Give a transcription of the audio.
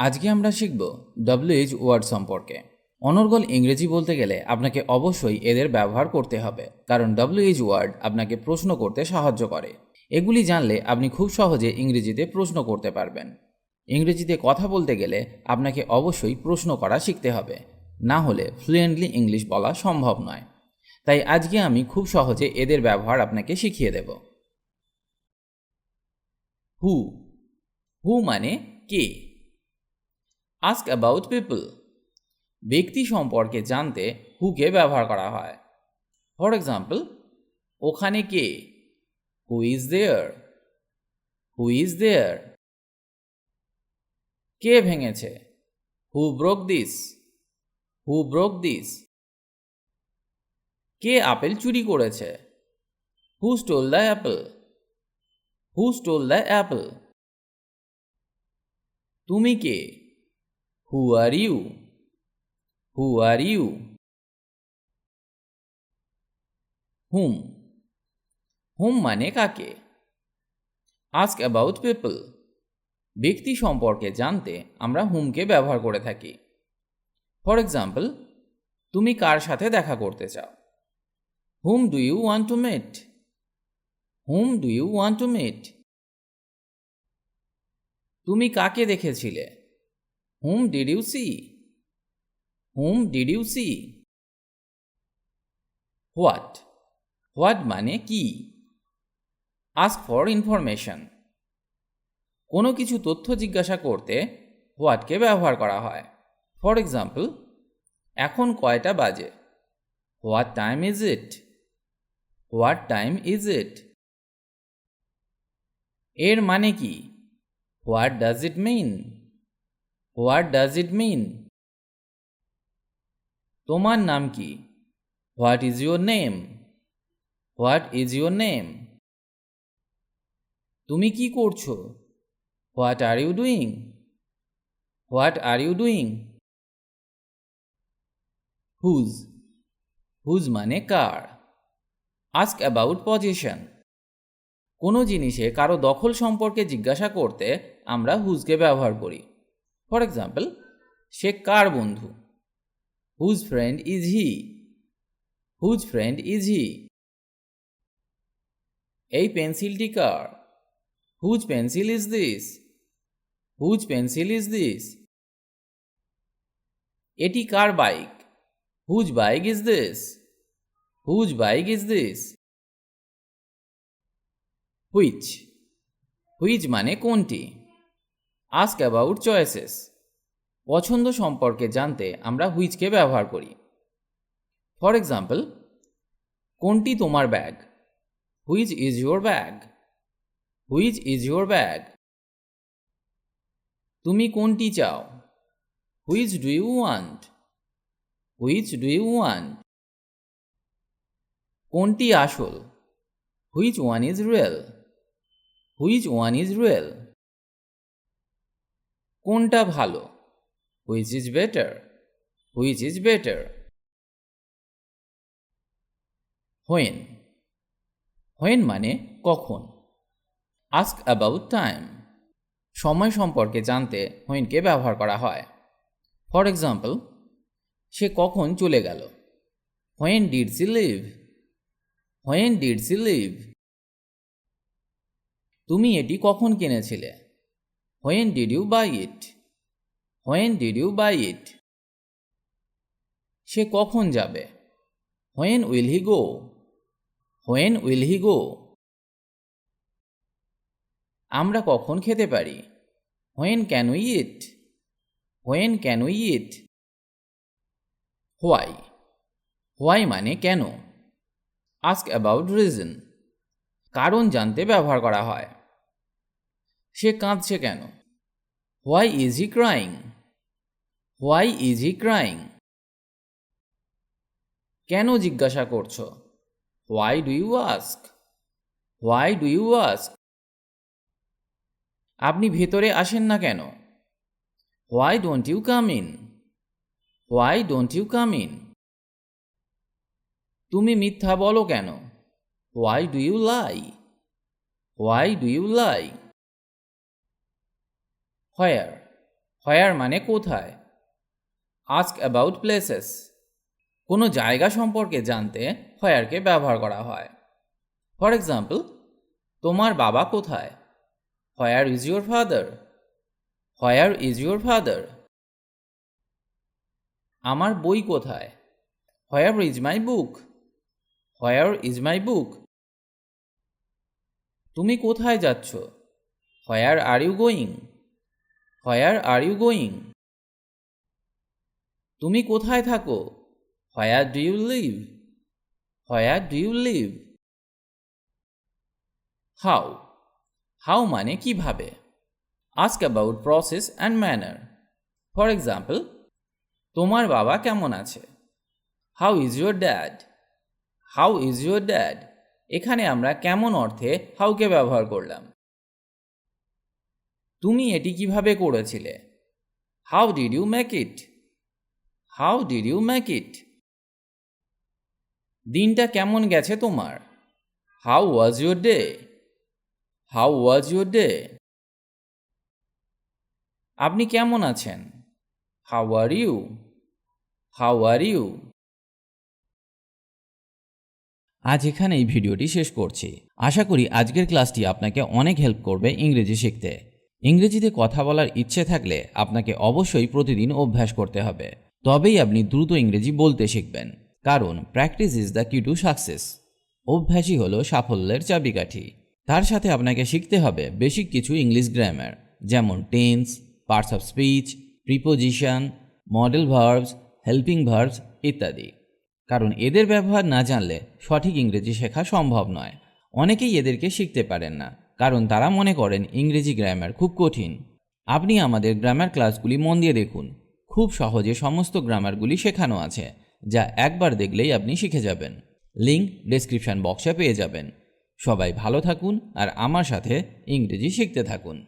আজকে আমরা শিখব ডব্লিউএইচ ওয়ার্ড সম্পর্কে। অনর্গল ইংরেজি বলতে গেলে আপনাকে অবশ্যই এদের ব্যবহার করতে হবে, কারণ ডব্লিউএইচ ওয়ার্ড আপনাকে প্রশ্ন করতে সাহায্য করে। এগুলি জানলে আপনি খুব সহজে ইংরেজিতে প্রশ্ন করতে পারবেন। ইংরেজিতে কথা বলতে গেলে আপনাকে অবশ্যই প্রশ্ন করা শিখতে হবে, না হলে ফ্লুয়েন্টলি ইংলিশ বলা সম্ভব নয়। তাই আজকে আমি খুব সহজে এদের ব্যবহার আপনাকে শিখিয়ে দেব। হু হু মানে কে? আস্ক অ্যাবাউট পিপল ব্যক্তি সম্পর্কে জানতে হুকে ব্যবহার করা হয়। ফর এক্সাম্পল ওখানে কে? Who is there who is there কে ভেঙেছে? Who broke this who broke this K apple চুরি করেছে? Who stole the apple who stole the apple তুমি কে? হু are you who are you হুম হুম মানে কাকে? আস্ক অ্যাবাউট পিপল ব্যক্তি সম্পর্কে জানতে আমরা হুমকে ব্যবহার করে থাকি। ফর এক্সাম্পল তুমি কার সাথে দেখা করতে চাও? হুম do you want to met hmm do you want to met তুমি কাকে দেখেছিলে? হুম did you see hmm did you see what what মানে কি? আস্ক ফর ইনফরমেশন কোনো কিছু তথ্য জিজ্ঞাসা করতে হোয়াটকে ব্যবহার করা হয়। ফর এক্সাম্পল এখন কয়টা বাজে? What time is it what time is it এর মানে কি? What does it mean what does it mean তোমার নাম কি? What is your name what is your name তুমি কি করছ? What are you doing what are you doing whose whose মানে কার? আস্ক অ্যাবাউট পজিশন কোনো জিনিসে কারও দখল সম্পর্কে জিজ্ঞাসা করতে আমরা হুজকে ব্যবহার করি। ফর এক্সাম্পল সে কার বন্ধু? Whose friend is he whose friend is he এই পেন্সিলটি কার? Whose pencil is this whose pencil is this এটি কার bike? Whose bike is this whose bike is this which which মানে কোনটি? আস্ক অ্যাবাউট চয়েসেস পছন্দ সম্পর্কে জানতে আমরা হুইচকে ব্যবহার করি। ফর এক্সাম্পল কোনটি তোমার bag which is your bag which is your bag তুমি কোনটি চাও? Which do you want which do you want কোনটি আসল? Which one is real which one is real কোনটা ভালো? Which is better which is better when when মানে কখন? Ask about time সময় সম্পর্কে জানতে হোয়েনকে ব্যবহার করা হয়। ফর এক্সাম্পল সে কখন চলে গেল? When did she leave when did she leave তুমি এটি কখন কিনেছিলে? When did you buy it when did you buy it সে কখন যাবে? When will he go when will he go আমরা কখন খেতে পারি? When can we eat when can we eat why why মানে কেন? আস্ক অ্যাবাউট রিজন কারণ জানতে ব্যবহার করা হয়। সে কাঁদছে কেন? Why is he crying why is he crying কেন জিজ্ঞাসা করছ? Why do you ask why do you ask আপনি ভেতরে আসেন না কেন? Why don't you come in why don't you come in তুমি মিথ্যা বলো কেন? Why do you lie why do you lie where where মানে কোথায়? আস্ক অ্যাবাউট প্লেসেস কোনো জায়গা সম্পর্কে জানতে হোয়ারকে ব্যবহার করা হয়। ফর এক্সাম্পল তোমার বাবা কোথায়? Where is your father where is your father আমার বই কোথায়? Where is my book where is my book তুমি কোথায় যাচ্ছ? Where are you going where are you going তুমি কোথায় থাকো? Where do you live where do you live how how মানে কীভাবে? Ask about process and manner for example তোমার বাবা কেমন আছে? How is your dad how is your dad এখানে আমরা কেমন অর্থে হাউকে ব্যবহার করলাম? তুমি এটি কীভাবে করেছিলে? How did you make it how did you make it দিনটা কেমন গেছে তোমার? How was your day how was your day আপনি কেমন আছেন? How are you how are you আজ এখানে এই ভিডিওটি শেষ করছি। আশা করি আজকের ক্লাসটি আপনাকে অনেক হেল্প করবে ইংরেজি শিখতে। ইংরেজিতে কথা বলার ইচ্ছে থাকলে আপনাকে অবশ্যই প্রতিদিন অভ্যাস করতে হবে। তবেই আপনি দ্রুত ইংরেজি বলতে শিখবেন। কারণ practice is the key to success অভ্যাসই হলো সাফল্যের চাবিকাঠি। তার সাথে আপনাকে শিখতে হবে বেসিক কিছু ইংলিশ গ্রামার যেমন tense parts of speech preposition modal verbs helping verbs ইত্যাদি। কারণ এদের ব্যবহার না জানলে সঠিক ইংরেজি শেখা সম্ভব নয়। অনেকেই এদেরকে শিখতে পারেন না। কারণ তারা মনে করেন ইংরেজি গ্রামার খুব কঠিন। আপনি আমাদের গ্রামার ক্লাসগুলি মন দিয়ে দেখুন। খুব সহজে সমস্ত গ্রামারগুলি শেখানো আছে, যা একবার দেখলেই আপনি শিখে যাবেন। লিঙ্ক ডেসক্রিপশন বক্সে পেয়ে যাবেন। সবাই ভালো থাকুন আর আমার সাথে ইংরেজি শিখতে থাকুন।